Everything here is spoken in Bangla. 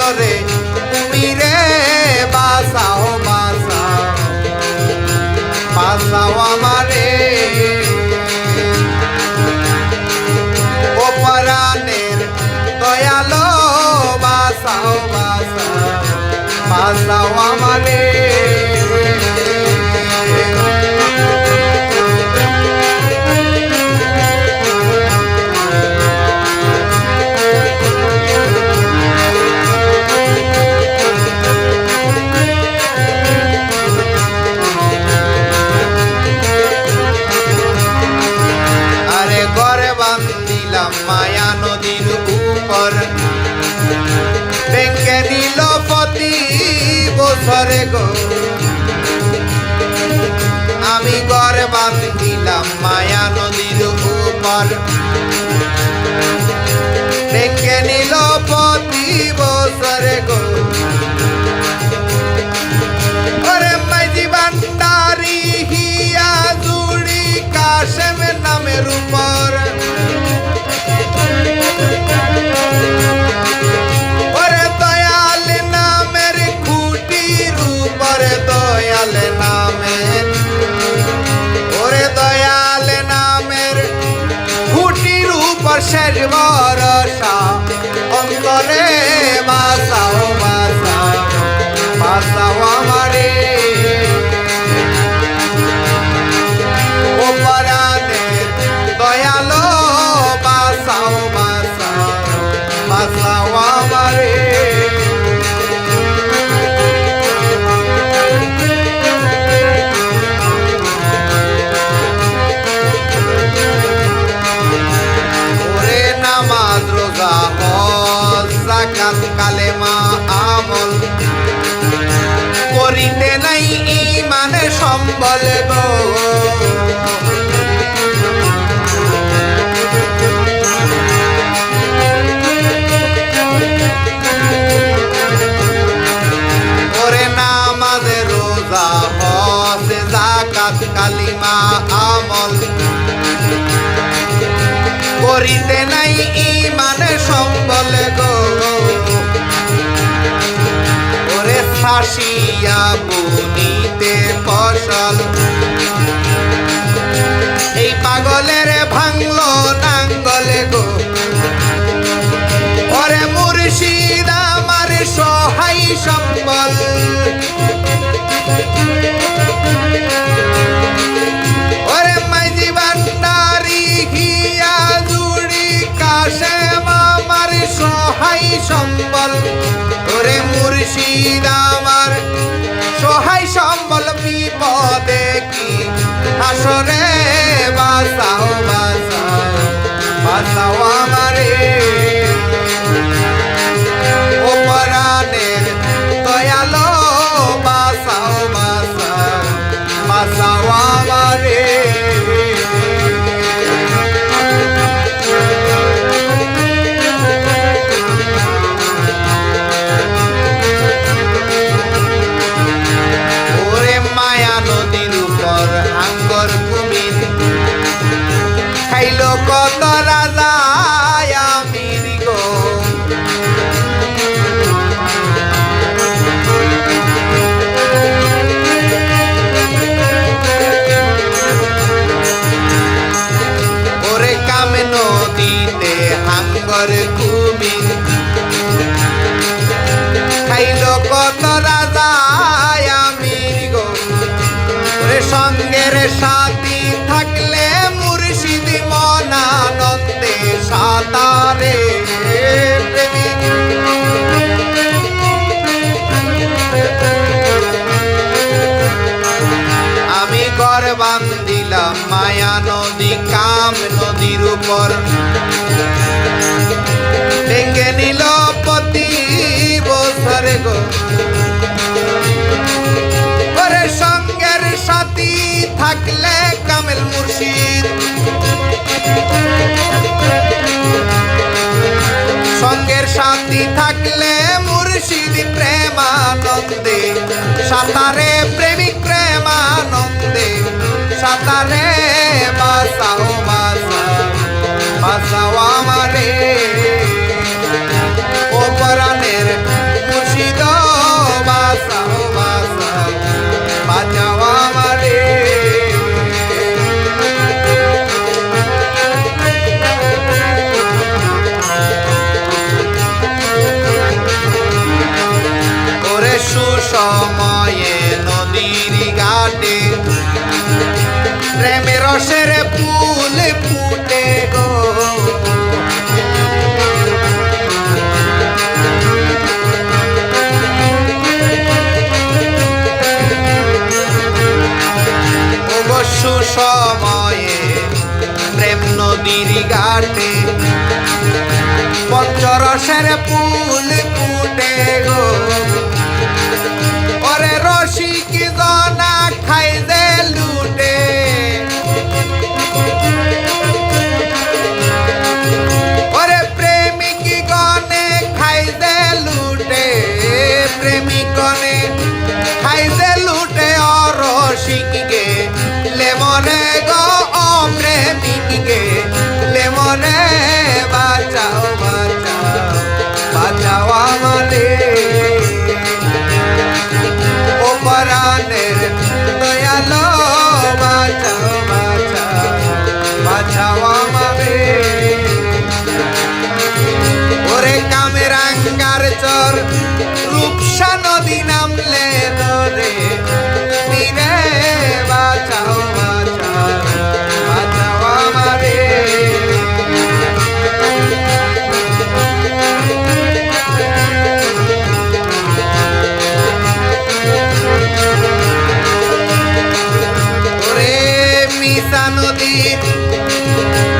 দরে। তুমি রে বাসাও বাসাও। বাসাও আমারে। অপরাণের পরাণের দয়ালো বাসাও বাসাও। বাসাও আমারে। বছরে গো। আমি গড় বাঁধিলাম মায়া নদীর উপর। ডেকে নিল ভরসা অন্তরে বাসাও বাসাও বাসাও আমারে। ও পরাণে দয়ালো বাসাও বাসাও বাসাও করিতে নাই ইমানে সম্বল গো। ওরে ফাঁসিয়া বুনিতে ফসল। এই পাগলের ভাঙলো নাঙ্গলে গো। ওরে মুর্শিদ আমার সহায় সম্বল মুর্শিদ আমার সহায় সম্বল বিপদে কি? আসরে বাসাও বাসাও বাসাও আমারে। ও পরাণের দয়ালো বাসাও বাসাও বাসাও আমারে উপর ভেঙে নিল প্রতি বছরে গো। ওরে সঙ্গের সাথী থাকলে কামেল মুর্শিদ। সঙ্গের সাথী থাকলে মুর্শিদ প্রেমানন্দে। সাঁতারে প্রেমিক প্রেমানন্দে। সাঁতারে বাসাও আমারে ও পরাণের খুশিদ বাসা বাসা, বাঁচাও আমারে। করে সুসময়ে নদীর ঘাটে, প্রেমের রসের ফুল ফুটে গো। পঞ্চরসের ফুল ফুটে গো। ওরে রসিক জনা খাই যে লুটে। ওরে প্রেমিক গনে খাই যে লুটে। প্রেমিক গনে খাই যে লুটে। অরসিককে লেমনে গো অপ্রেমিককে লেমনে ওরে কামেরাঙ্গার চর রূপসা নদী নামলে রে দিনে বাঁচাও নদীর Thank you.